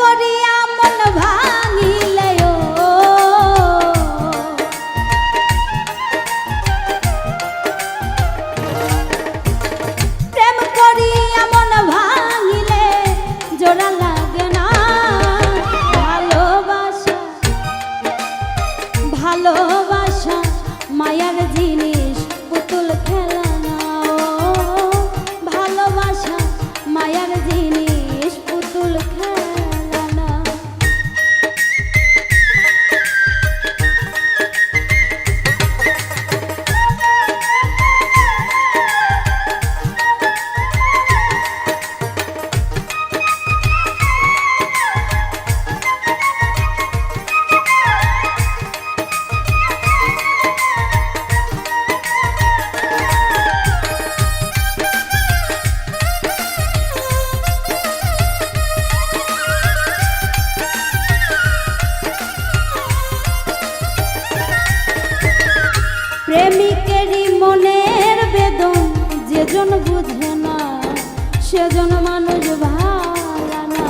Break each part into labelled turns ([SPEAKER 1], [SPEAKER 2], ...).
[SPEAKER 1] করিয়া মন ভাঙিলে প্রেম মন ভাঙিলে জোড়া লাগে না। ভালোবাসা ভালোবাসা মায়ার জিনিস, পুতুল খেলা ভালোবাসা মায়ার জিনিস। প্রেমিকেরই মনের বেদন যেজন বুঝে না সেজন মানুষ ভালা না।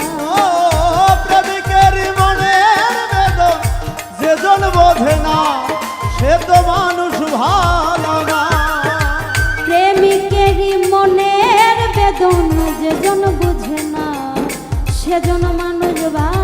[SPEAKER 2] মনের বেদন যেজন বোঝে না সে তো মানুষ ভালো না।
[SPEAKER 1] প্রেমিকেরই মনের বেদন যেজন বুঝে না সেজন মানুষ ভালা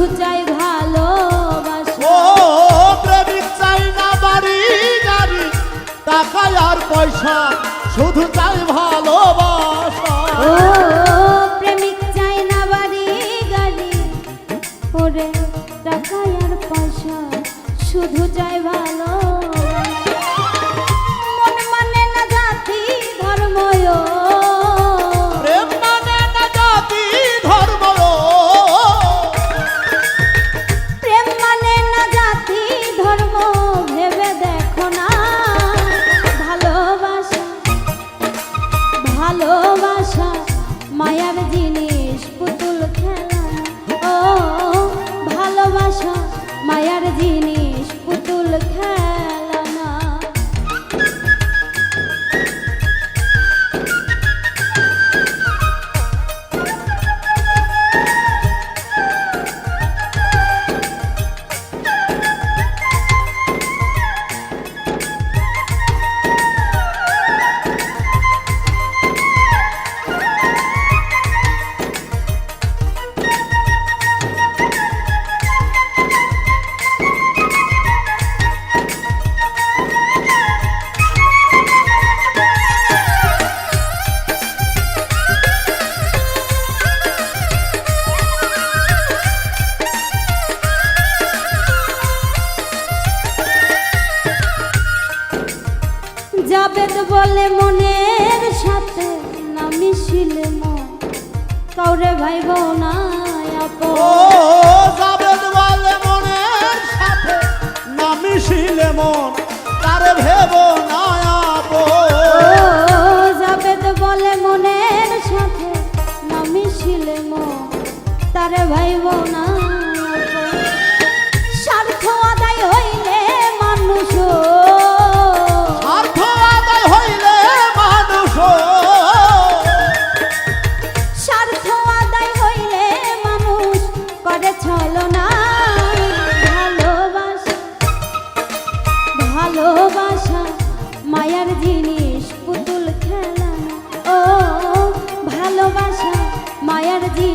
[SPEAKER 1] শুধু ভালোবাসা বলে মনের সাথে না মিশিলে মন কাউরে ভাই না আপন।
[SPEAKER 2] জাবেদ বলে মনের
[SPEAKER 1] সাথে না মিশিলে মন। তার ভেবো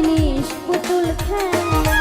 [SPEAKER 1] নিষ্পুতুল খেলা।